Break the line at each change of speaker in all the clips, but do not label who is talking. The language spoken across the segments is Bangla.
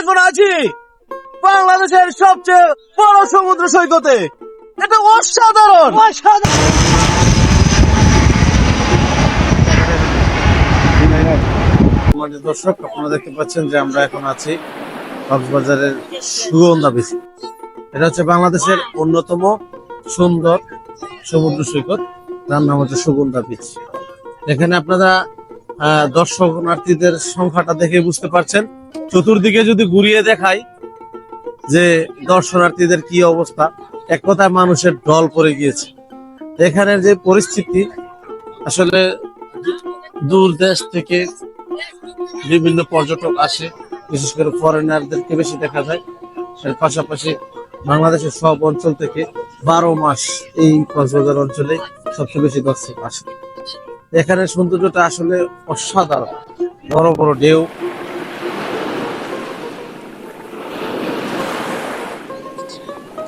এখন আছি বাংলাদেশের সবচেয়ে বড় সমুদ্র সৈকতে। এটা অসাধারণ!
আমাদের দর্শক, আপনারা দেখতে পাচ্ছেন যে আমরা এখন আছি কক্সবাজারের সুগন্ধা বিচ এটা হচ্ছে বাংলাদেশের অন্যতম সুন্দর সমুদ্র সৈকত। যার নাম হচ্ছে সুগন্ধা বিচ এখানে আপনারা দর্শনার্থীদের সংখ্যাটা দেখে বুঝতে পারছেন। চতুর্দিকে যদি ঘুরিয়ে দেখাই যে দর্শনার্থীদের কি অবস্থা, এক কথায় মানুষের ঢল পড়ে গিয়েছে। এখানের যে পরিস্থিতি, আসলে দূর দেশ থেকে বিভিন্ন পর্যটক আসে, বিশেষ করে ফরেনারদেরকে বেশি দেখা যায়। এর পাশাপাশি বাংলাদেশের সব অঞ্চল থেকে বারো মাস এই কক্সবাজার অঞ্চলে সবচেয়ে বেশি দর্শক আসে। এখানে সৌন্দর্যটা আসলে অসাধারণ। বড় বড় ঢেউ।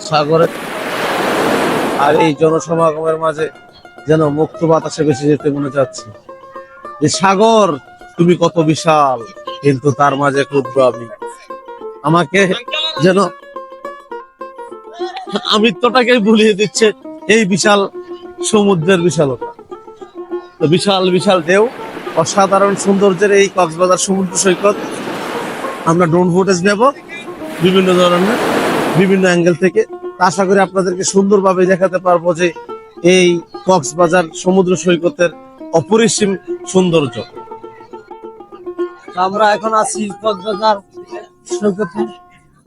সাগরে আর এই জনসমাগমের মাঝে যেন মুক্ত বাতাসে বেশি যেতে মনে যাচ্ছে যে সাগর, তুমি কত বিশাল, কিন্তু তার মাঝে ক্ষুদ্র আমি। আমাকে যেন আমিত্বটাকে ভুলিয়ে দিচ্ছে এই বিশাল সমুদ্রের বিশালতা। তো বিশাল বিশাল ঢেউ। অসাধারণ সৌন্দর্যের এই কক্সবাজার সমুদ্র সৈকত। আমরা ড্রোন ফুটেজ নেব বিভিন্ন ধরনের, বিভিন্ন অ্যাঙ্গেল থেকে। আশা করি আপনাদেরকে সুন্দরভাবে দেখাতে পারব যে এই কক্সবাজার সমুদ্র সৈকতের অপরিসীম সৌন্দর্য।
আমরা এখন আছি কক্সবাজার সৈকতে।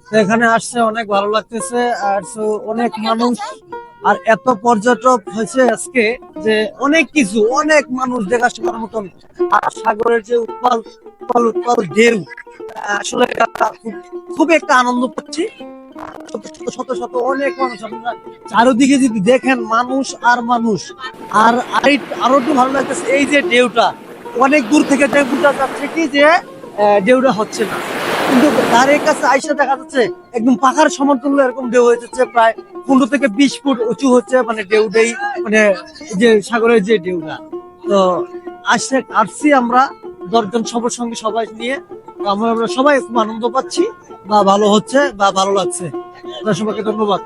এখানে আসছে অনেক ভালো লাগতেছে, আর অনেক মানুষ আর এত পর্যটক হয়েছে আজকে যে অনেক কিছু, অনেক মানুষ দেখাশোনার মতন। আর সাগরের যে উৎপাল উৎপাল ঢেউ আসলে খুব- একটা আনন্দ পাচ্ছি। শত শত অনেক মানুষ আপনারা চারিদিকে যদি দেখেন মানুষ আর মানুষ, আর আরও একটু ভালো লাগতেছে এই যে ঢেউটা। অনেক দূর থেকে ঢেউ বোঝা যাচ্ছে কি যে ঢেউটা হচ্ছে না। কিন্তু তার কাছে আইসা দেখা যাচ্ছে একদম পাখার সমতুল্য এরকম ঢেউ হয়ে যাচ্ছে, প্রায় পনেরো থেকে বিশ ফুট উঁচু হচ্ছে মানে ঢেউটাই মানে যে সাগরের যে ঢেউটা। তো আসছে কাটছি আমরা দশজন সবার সঙ্গে সবাই নিয়ে। আমরা সবাই খুব আনন্দ পাচ্ছি, বা ভালো হচ্ছে, বা ভালো লাগছে। সবাইকে ধন্যবাদ।